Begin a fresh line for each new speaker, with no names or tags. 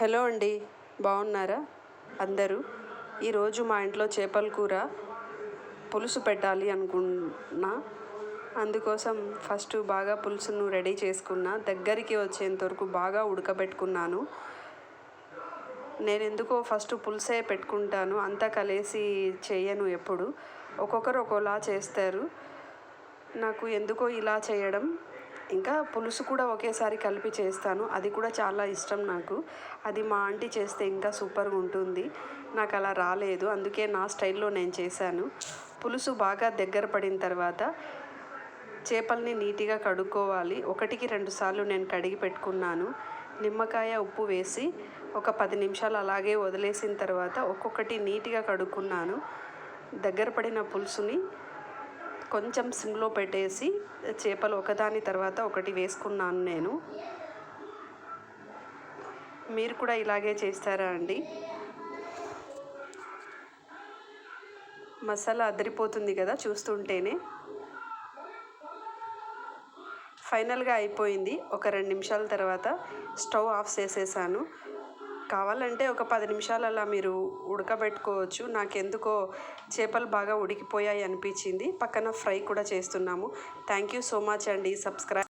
Hello అండి బాగున్నారా? అందరూ? ఈరోజు మా ఇంట్లో చేపల కూర పులుసు పెట్టాలి అనుకున్నా. అందుకోసం ఫస్ట్ బాగా పులుసును రెడీ చేసుకున్నా. దగ్గరికి వచ్చేంత వరకు బాగా ఉడకబెట్టుకున్నాను. నేను ఎందుకో ఫస్ట్ పులుసే పెట్టుకుంటాను. అంతా కలిసి చేయను ఎప్పుడు. ఒక్కొక్కరు ఒక్కోలా చేస్తారు. నాకు ఎందుకో ఇలా చేయడం ఇంకా పులుసు కూడా ఒకేసారి కలిపి చేస్తాను. అది కూడా చాలా ఇష్టం నాకు. అది మా ఆంటీ చేస్తే ఇంకా సూపర్గా ఉంటుంది. నాకు అలా రాలేదు. అందుకే నా స్టైల్లో నేను చేశాను. పులుసు బాగా దగ్గర పడిన తర్వాత చేపల్ని నీట్గా కడుక్కోవాలి. ఒకటికి రెండు సార్లు నేను కడిగి పెట్టుకున్నాను. నిమ్మకాయ ఉప్పు వేసి ఒక పది నిమిషాలు అలాగే వదిలేసిన తర్వాత ఒక్కొక్కటి నీట్గా కడుక్కున్నాను. దగ్గర పడిన పులుసుని కొంచెం సిమ్లో పెట్టేసి చేపలు ఒకదాని తర్వాత ఒకటి వేసుకున్నాను నేను. మీరు కూడా ఇలాగే చేస్తారా అండి? మసాలా అదిరిపోతుంది కదా చూస్తుంటేనే. ఫైనల్గా అయిపోయింది. ఒక రెండు నిమిషాల తర్వాత స్టవ్ ఆఫ్ చేసేసాను. కావాలంటే ఒక పది నిమిషాలు అలా మీరు ఉడకబెట్టుకోవచ్చు. నాకెందుకో చేపలు బాగా ఉడికిపోయాయి అనిపించింది. పక్కన ఫ్రై కూడా చేస్తున్నాము. థ్యాంక్ యూ సో మచ్ అండి. సబ్స్క్రైబ్